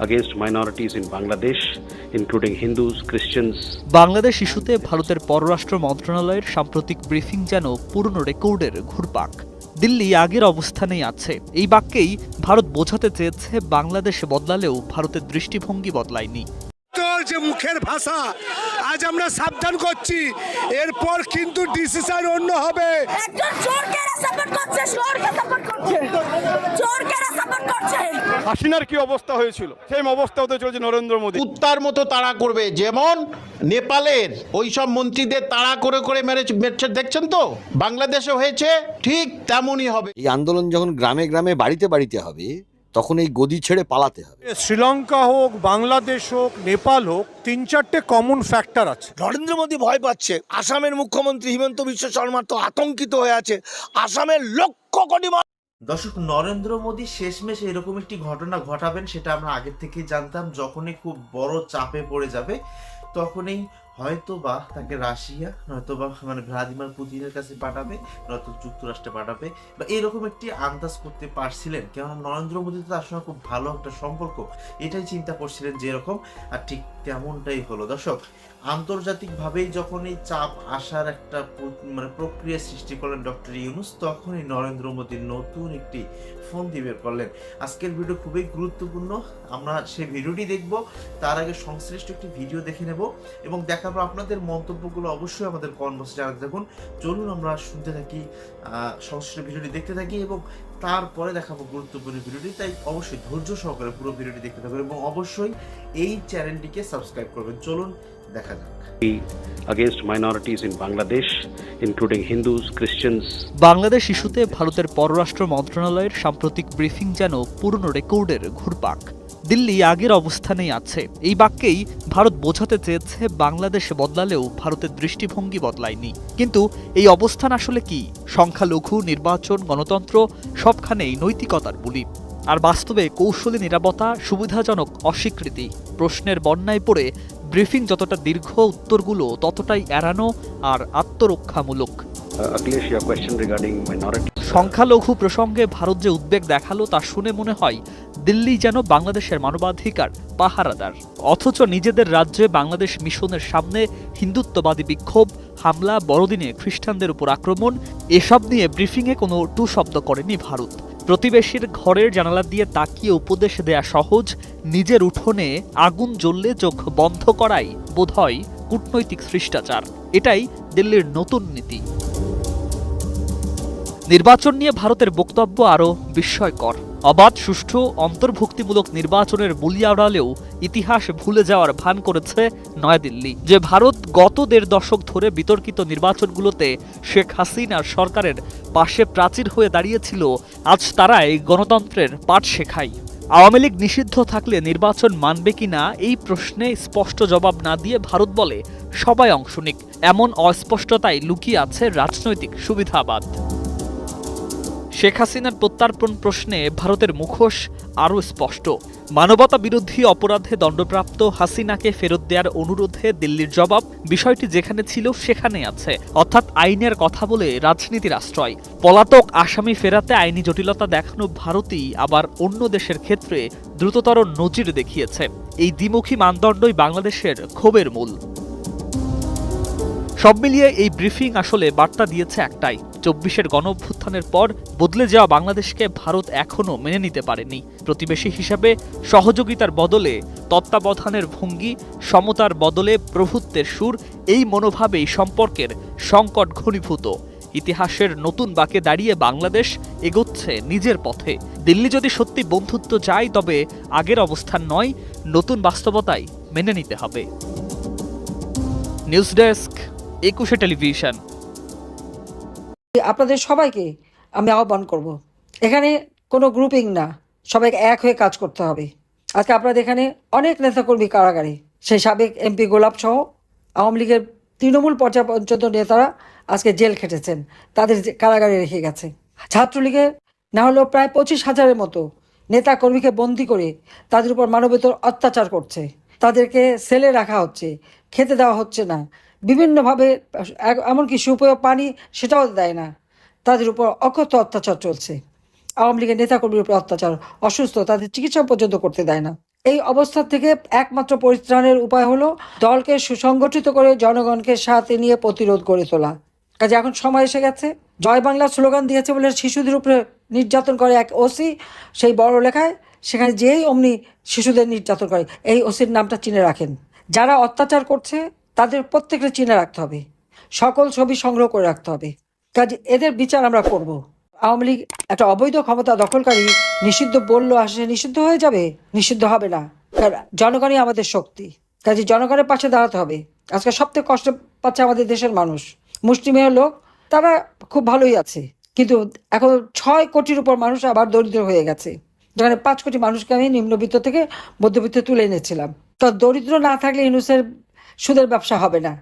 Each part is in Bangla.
against minorities in Bangladesh, including Hindus, Christians, Bangladesh ইস্যুতে ভারতের পররাষ্ট্র মন্ত্রণালয়ের সাম্প্রতিক ব্রিফিং যেন পুরনো রেকর্ডের ঘুরপাক। দিল্লি আগের অবস্থানেই আছে। এই বাক্যেই ভারত বোঝাতে চেয়েছে বাংলাদেশ বদলালেও ভারতের দৃষ্টিভঙ্গি বদলায়নি। যে মুখের ভাষা। আজ আমরা সাবধান করছি। এরপর কিন্তু ডিসিশন অন্য হবে। একজন চোরকে সাপোর্ট করছে চোরকে সাপোর্ট করছে। চোরকে সাপোর্ট করছে। হাসিনার কি অবস্থা হয়েছিল? সেম অবস্থা হতে চলেছে নরেন্দ্র মোদী। কুত্তার মতো তাড়া করবে। যেমন নেপালের ওই সব মন্ত্রীদের তাড়া করে করে মেরেছে দেখছেন তো? বাংলাদেশে হয়েছে ঠিক তেমনই হবে। এই আন্দোলন যখন গ্রামে গ্রামে বাড়িতে বাড়িতে হবে তখন এই গদি ছেড়ে পালাতে হবে। শ্রীলঙ্কা হোক বাংলাদেশ হোক নেপাল হোক তিন চারটে কমন ফ্যাক্টর আছে। নরেন্দ্র মোদী ভয় পাচ্ছে। আসামের মুখ্যমন্ত্রী হিমন্ত বিশ্ব শর্মা তো আতঙ্কিত হয়ে আছে। আসামের লক্ষ কোটি মানুষ দর্শক নরেন্দ্র মোদী শেষমেশ এরকম একটি ঘটনা ঘটাবেন সেটা আমরা আগের থেকেই জানতাম। যখনই খুব বড় চাপে পড়ে যাবে তখনই হয়তো বা তাকে রাশিয়া নয়তো বা মানে ভ্লাদিমির পুতিনের কাছে পাঠাবে, নয়তো যুক্তরাষ্ট্রে পাঠাবে বা এরকম একটি আন্দাজ করতে পারছিলেন। কেননা নরেন্দ্র মোদী তো তার সঙ্গে খুব ভালো একটা সম্পর্ক, এটাই চিন্তা করছিলেন যে এরকম, আর ঠিক তেমনটাই হলো। দর্শক, আন্তর্জাতিকভাবেই যখন এই চাপ আসার একটা মানে প্রক্রিয়া সৃষ্টি করলেন ডক্টর ইউনুস, তখনই নরেন্দ্র মোদী নতুন একটি ফোন দিয়ে করলেন। আজকের ভিডিও খুবই গুরুত্বপূর্ণ, আমরা সেই ভিডিওটি দেখব, তার আগে সংশ্লিষ্ট একটি ভিডিও দেখে নেব এবং দেখাবো আপনাদের মন্তব্যগুলো অবশ্যই আমাদের কনভার্সে জানাতে থাকুন। চলুন আমরা শুনতে থাকি সংশ্লিষ্ট ভিডিওটি দেখতে থাকি এবং তারপরে দেখাবো গুরুত্বপূর্ণ ভিডিওটি। তাই অবশ্যই ধৈর্য সহকারে পুরো ভিডিওটি দেখতে থাকুন এবং অবশ্যই এই চ্যানেলটিকে সাবস্ক্রাইব করবেন। চলুন দেখা যাক। Against minorities in Bangladesh, including Hindus, Christians, Bangladesh ইস্যুতে ভারতের পররাষ্ট্র মন্ত্রণালয়ের সাম্প্রতিক ব্রিফিং যেন পুরনো রেকর্ডের ঘুরপাক। দিল্লি আগের অবস্থানেই আছে। এই বাক্যেই ভারত বোঝাতে চেয়েছে বাংলাদেশ বদলালেও ভারতের দৃষ্টিভঙ্গি বদলায়নি। কিন্তু এই অবস্থান আসলে কি? সংখ্যালঘু নির্বাচন গণতন্ত্র সবখানেই নৈতিকতার বুলি। আর বাস্তবে কৌশলী নিরাপত্তা সুবিধাজনক অস্বীকৃতি প্রশ্নের বন্যায় পড়ে ব্রিফিং যতটা দীর্ঘ উত্তরগুলো ততটাই এড়ানো আর আত্মরক্ষামূলক। Uh, Akhilesh, your question regarding minorities. সংখ্যালঘু প্রসঙ্গে ভারত যে উদ্বেগ দেখাল তা শুনে মনে হয় দিল্লি যেন বাংলাদেশের মানবাধিকার পাহারাদার। অথচ নিজেদের রাজ্যে বাংলাদেশ মিশনের সামনে হিন্দুত্ববাদী বিক্ষোভ, হামলা, বড়দিনে খ্রিস্টানদের উপর আক্রমণ, এসব নিয়ে ব্রিফিংয়ে কোনো টু শব্দ করেনি ভারত। প্রতিবেশীর ঘরের জানালা দিয়ে তাকিয়ে উপদেশ দেয়া সহজ, নিজের উঠোনে আগুন জ্বললে চোখ বন্ধ করাই বোধহয় কূটনৈতিক শিষ্টাচার। এটাই দিল্লির নতুন নীতি। নির্বাচন নিয়ে ভারতের বক্তব্য আরও বিস্ময়কর। অবাধ, সুষ্ঠু, অন্তর্ভুক্তিমূলক নির্বাচনের বুলিয়াড়ালেও ইতিহাস ভুলে যাওয়ার ভান করেছে নয়াদিল্লি। যে ভারত গত দেড় দশক ধরে বিতর্কিত নির্বাচনগুলোতে শেখ হাসিনার সরকারের পাশে প্রাচীর হয়ে দাঁড়িয়েছিল, আজ তারাই গণতন্ত্রের পাঠ শেখায়। আওয়ামী লীগ নিষিদ্ধ থাকলে নির্বাচন মানবে কিনা এই প্রশ্নে স্পষ্ট জবাব না দিয়ে ভারত বলে সবাই অংশ নিক। এমন অস্পষ্টতায় লুকিয়ে আছে রাজনৈতিক সুবিধাবাদ। শেখ হাসিনার প্রত্যার্পণ প্রশ্নে ভারতের মুখোশ আরও স্পষ্ট। মানবতা বিরোধী অপরাধে দণ্ডপ্রাপ্ত হাসিনাকে ফেরত দেওয়ার অনুরোধে দিল্লির জবাব, বিষয়টি যেখানে ছিল সেখানে আছে। অর্থাৎ আইনের কথা বলে রাজনীতির আশ্রয়। পলাতক আসামি ফেরাতে আইনি জটিলতা দেখানো ভারতই আবার অন্য দেশের ক্ষেত্রে দ্রুততর নজির দেখিয়েছে। এই দ্বিমুখী মানদণ্ডই বাংলাদেশের ক্ষোভের মূল। সব মিলিয়ে এই ব্রিফিং আসলে বার্তা দিয়েছে একটাই। চব্বিশের গণ অভ্যুত্থানের পর বদলে যাওয়া বাংলাদেশকে ভারত এখনও মেনে নিতে পারেনি। প্রতিবেশী হিসাবে সহযোগিতার বদলে, তত্ত্বাবধানের ভঙ্গি, সমতার বদলে প্রভুত্বের সুর, এই মনোভাবেই সম্পর্কের সংকট ঘনীভূত। ইতিহাসের নতুন বাঁকে দাঁড়িয়ে বাংলাদেশ এগোচ্ছে নিজের পথে। দিল্লি যদি সত্যি বন্ধুত্ব চায়, তবে আগের অবস্থান নয়, নতুন বাস্তবতাই মেনে নিতে হবে। News desk Ekushey television. আপনাদের সবাইকে আমি আহ্বান করব। এখানে কোনো গ্রুপিং না, সবাইকে এক হয়ে কাজ করতে হবে। আজকে আপনাদের এখানে অনেক নেতাকর্মী কারাগারে, সেই সাবেক এমপি গোলাপ সহ আওয়ামী লীগের তৃণমূল পর্যায় পর্যন্ত নেতারা আজকে জেল খেটেছেন, তাদের কারাগারে রেখে গেছে। ছাত্রলীগের না হলেও প্রায় পঁচিশ হাজারের মতো নেতা কর্মীকে বন্দি করে তাদের উপর মানবেতর অত্যাচার করছে। তাদেরকে সেলে রাখা হচ্ছে, খেতে দেওয়া হচ্ছে না। বিভিন্নভাবে, এমনকি সুপেয় পানি সেটাও দেয় না। তাদের উপর অকথ্য অত্যাচার চলছে। আওয়ামী লীগের নেতাকর্মীর উপর অত্যাচার, অসুস্থ, তাদের চিকিৎসা পর্যন্ত করতে দেয় না। এই অবস্থা থেকে একমাত্র পরিত্রাণের উপায় হলো দলকে সুসংগঠিত করে জনগণকে সাথে নিয়ে প্রতিরোধ গড়ে তোলা। কাজে এখন সময় এসে গেছে। জয় বাংলা স্লোগান দিয়েছে বলে শিশুদের উপরে নির্যাতন করে এক ওসি সেই বড় লেখায়, সেখানে যেই অমনি শিশুদের নির্যাতন করে, এই ওসির নামটা চিনে রাখেন। যারা অত্যাচার করছে তাদের প্রত্যেকটা চিনে রাখতে হবে। সকল ছবি সংগ্রহ করে রাখতে হবে। কাজে এদের বিচার আমরা করব। আওয়ামী লীগ একটা অবৈধ ক্ষমতা দখলকারী, নিষিদ্ধ বলল আসে, নিষিদ্ধ হয়ে যাবে? নিষিদ্ধ হবে না। কারণ জনগণই আমাদের শক্তি। কাজে জনগণের পাশে দাঁড়াতে হবে। আজকে সবথেকে কষ্ট পাচ্ছে আমাদের দেশের মানুষ। মুসলিমের লোক, তারা খুব ভালোই আছে। কিন্তু এখন ছয় কোটির উপর মানুষ আবার দরিদ্র হয়ে গেছে। যেখানে পাঁচ কোটি মানুষকে আমি নিম্নবিত্ত থেকে মধ্যবিত্ত তুলে এনেছিলাম। তো দরিদ্র না থাকলে ইনুসের সুদের ব্যবসা হবে না।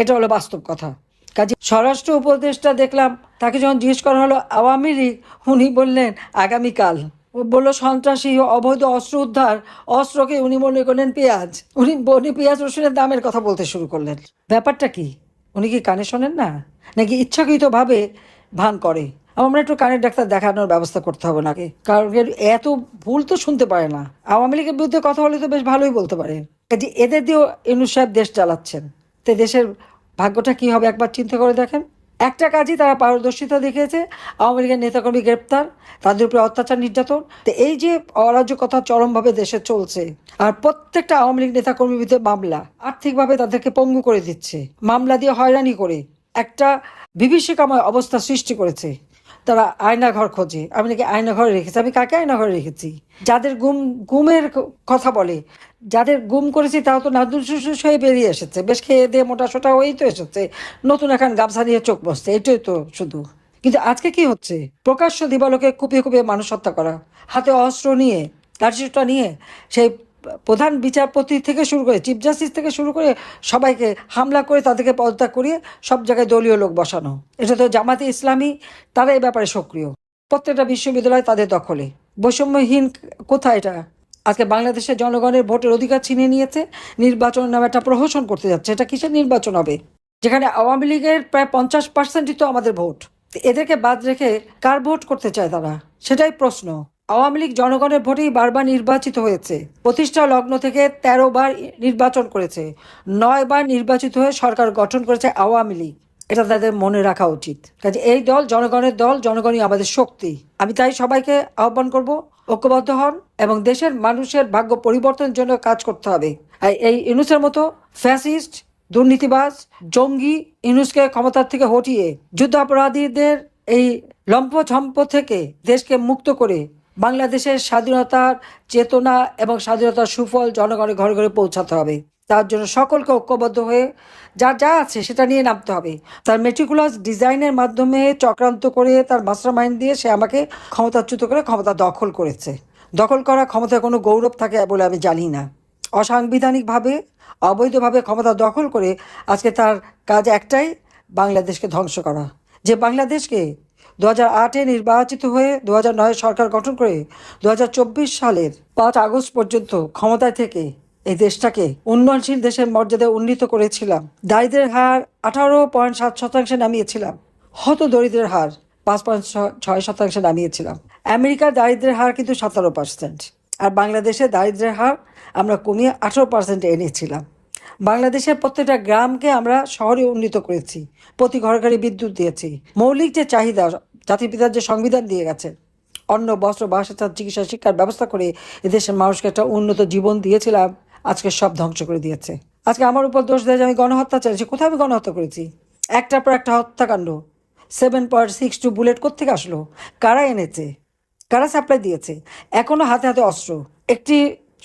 এটা হলো বাস্তব কথা। কাজে স্বরাষ্ট্র উপদেষ্টা দেখলাম, তাকে যখন জিজ্ঞেস করা হলো, আওয়ামী লীগ, উনি বললেন, আগামীকাল। ও বলল, সন্ত্রাসী অবৈধ অস্ত্র উদ্ধার, অস্ত্রকে উনি মনে করলেন পেঁয়াজ। উনি উনি পেঁয়াজ রসুনের দামের কথা বলতে শুরু করলেন। ব্যাপারটা কি? উনি কি কানে শোনেন না? নাকি ইচ্ছাকৃতভাবে ভান করে? আমরা একটু কানের ডাক্তার দেখানোর ব্যবস্থা করতে হবে নাকি কারণ এত ভুল তো শুনতে পারে না। আওয়ামী লীগের বিরুদ্ধে কথা বলে তো বেশ ভালোই বলতে পারে। কাজে এদের দিয়েও ইউনুস সাহেব দেশ চালাচ্ছেন। তো দেশের ভাগ্যটা কি হবে একবার চিন্তা করে দেখেন। একটা কাজই তারা পারদর্শিতা দেখিয়েছে, আওয়ামী লীগের নেতাকর্মী গ্রেপ্তার, তাদের উপরে অত্যাচার নির্যাতন। তো এই যে অরাজকতা চরমভাবে দেশে চলছে, আর প্রত্যেকটা আওয়ামী লীগ নেতাকর্মীর বিরুদ্ধে মামলা, আর্থিকভাবে তাদেরকে পঙ্গু করে দিচ্ছে। মামলা দিয়ে হয়রানি করে একটা বিভীষিকাময় অবস্থা সৃষ্টি করেছে। তারা আয়নাঘর খোঁজে। আমি নাকি আয়নাঘরে রেখেছি। আমি কাকে আয়নাঘরে রেখেছি? যাদের গুম, গুমের কথা বলে, যাদের গুম করেছি তাও তো নাদুল শুশুস হয়ে বেরিয়ে এসেছে। বেশ খেয়ে দিয়ে মোটা সোটা হয়েই তো এসেছে। নতুন এখন গামছা নিয়ে চোখ বসছে। এটাই তো শুধু। কিন্তু আজকে কি হচ্ছে? প্রকাশ্য দিবালোকে কুপিয়ে কুপিয়ে মানুষ হত্যা করা। হাতে অস্ত্র নিয়ে লাঠিসোঁটা নিয়ে, সেই প্রধান বিচারপতি থেকে শুরু করে চিফ জাস্টিস থেকে শুরু করে সবাইকে হামলা করে তাদেরকে পদত্যাগ করিয়ে সব জায়গায় দলীয় লোক বসানো। এটা তো জামাতে ইসলামী, তারা এই ব্যাপারে সক্রিয়। প্রত্যেকটা বিশ্ববিদ্যালয় তাদের দখলে। বৈষম্যহীন কোথায় এটা? আজকে বাংলাদেশের জনগণের ভোটের অধিকার ছিনিয়ে নিয়েছে, নির্বাচন নামে একটা প্রহসন করতে যাচ্ছে। এটা কিসের নির্বাচন হবে? যেখানে আওয়ামী লীগের প্রায় পঞ্চাশ পার্সেন্টই তো আমাদের ভোট। এদেরকে বাদ রেখে কার ভোট করতে চায় তারা? সেটাই প্রশ্ন। আওয়ামী লীগ জনগণের ভোটেই বারবার নির্বাচিত হয়েছে। প্রতিষ্ঠা লগ্ন থেকে তেরো বার নির্বাচন করেছে। নয় বার নির্বাচিত হয়ে সরকার গঠন করেছে আওয়ামী লীগ। এটা তাদের মনে রাখা উচিত। কাজে এই দল জনগণের দল, জনগণই আমাদের শক্তি। আমি তাই সবাইকে আহ্বান করব, ঐক্যবদ্ধ হন এবং দেশের মানুষের ভাগ্য পরিবর্তনের জন্য কাজ করতে হবে। এই ইউনুসের মতো ফ্যাসিস্ট, দুর্নীতিবাজ, জঙ্গি ইউনুসকে ক্ষমতার থেকে হটিয়ে যুদ্ধাপরাধীদের এই লম্পঝম্প থেকে দেশকে মুক্ত করে বাংলাদেশের স্বাধীনতার চেতনা এবং স্বাধীনতার সুফল জনগণের ঘরে ঘরে পৌঁছাতে হবে। তার জন্য সকলকে ঐক্যবদ্ধ হয়ে যা যা আছে সেটা নিয়ে নামতে হবে। তার মেটিকুলাস ডিজাইনের মাধ্যমে চক্রান্ত করে তার মাস্টার মাইন্ড দিয়ে সে আমাকে ক্ষমতাচ্যুত করে ক্ষমতা দখল করেছে। দখল করা ক্ষমতায় কোনো গৌরব থাকে বলে আমি জানি না। অসাংবিধানিকভাবে, অবৈধভাবে ক্ষমতা দখল করে আজকে তার কাজ একটাই, বাংলাদেশকে ধ্বংস করা। যে বাংলাদেশকে দু হাজার আটে নির্বাচিত হয়ে দু নয় সরকার গঠন করে দু হাজার চব্বিশ সালের পাঁচ আগস্ট পর্যন্ত ক্ষমতায় থেকে এই দেশটাকে উন্নয়নশীল দেশের মর্যাদায় উন্নীত করেছিলাম। দারিদ্রের হার আঠারো পয়েন্ট সাত শতাংশে নামিয়েছিলাম। হত দরিদ্রের হার পাঁচ পয়েন্ট ছয় শতাংশে নামিয়েছিলাম। আমেরিকার দারিদ্রের হার কিন্তু সতেরো পার্সেন্ট। আর বাংলাদেশে দারিদ্রের হার আমরা কমিয়ে আঠারো পার্সেন্টে এনেছিলাম। বাংলাদেশের প্রত্যেকটা গ্রামকে আমরা শহরে উন্নীত করেছি, প্রতি ঘরে ঘরে বিদ্যুৎ দিয়েছি। মৌলিক যে চাহিদা জাতির পিতার যে সংবিধান দিয়ে গেছে, অন্ন, বস্ত্র, বাসস্থান, চিকিৎসা, শিক্ষার ব্যবস্থা করে এদেশের মানুষকে একটা উন্নত জীবন দিয়েছিলাম, আজকে সব ধ্বংস করে দিয়েছে। আজকে আমার উপর দোষ দেয় যে আমি গণহত্যা চালিয়েছি, কোথায় আমি গণহত্যা করেছি? একটার পর একটা হত্যাকাণ্ড seven point six two bullet কোথেকে আসলো? কারা এনেছে? কারা সাপ্লাই দিয়েছে? এখনও হাতে হাতে অস্ত্র। একটি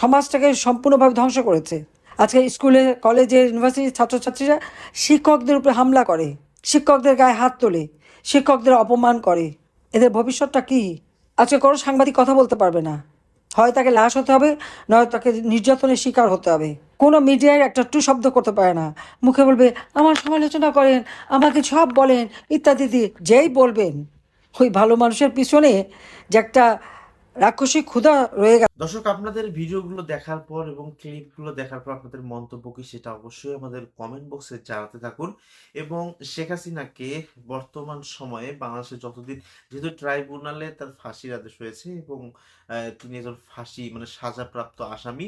সমাজটাকে সম্পূর্ণভাবে ধ্বংস করেছে। আজকে স্কুলে, কলেজে ইউনিভার্সিটির ছাত্রছাত্রীরা শিক্ষকদের উপরে হামলা করে, শিক্ষকদের গায়ে হাত তোলে। শিক্ষকদের অপমান করে। এদের ভবিষ্যৎটা কি? আজকে কোনো সাংবাদিক কথা বলতে পারবে না। হয় তাকে লাশ হতে হবে, নয় তাকে নির্যাতনের শিকার হতে হবে। কোনো মিডিয়ায় একটা টু শব্দ করতে পারে না। মুখে বলবে, আমার সমালোচনা করেন, আমাকে সব বলেন, ইত্যাদি যেই বলবেন, ওই ভালো মানুষের পিছনে যে একটা রাক্ষসী ক্ষুধা রয়ে গেছে দর্শক, আপনাদের ভিডিওগুলো দেখার পর এবং ক্লিপগুলো দেখার পর আপনাদের মন্তব্য কি সেটা অবশ্যই আমাদের কমেন্ট বক্সে জানাতে থাকুন। এবং শেখ হাসিনাকে বর্তমান সময়ে বাংলাদেশে যতদিন যেহেতু ট্রাইব্যুনালে তার ফাঁসির আদেশ হয়েছে এবং তিনি একজন ফাঁসি মানে সাজাপ্রাপ্ত আসামি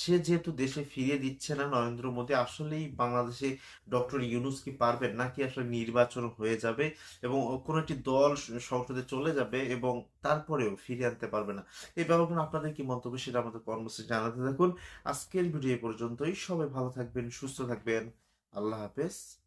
সে যেহেতু দেশে ফিরিয়ে দিচ্ছে না নরেন্দ্র মোদী, আসলেই বাংলাদেশে ডক্টর ইউনুস কি পারবেন নাকি আসলে নির্বাচন হয়ে যাবে এবং কোনো একটি দল সংসদে চলে যাবে এবং তারপরেও ফিরিয়ে আনতে পারবে না। এই ব্যাপারগুলো আপনাদের কি মন্তব্য সেটা আমাদের কর্মসূচি জানাতে থাকুন। আজকের ভিডিও পর্যন্তই। সবাই ভালো থাকবেন, সুস্থ থাকবেন। আল্লাহ হাফেজ।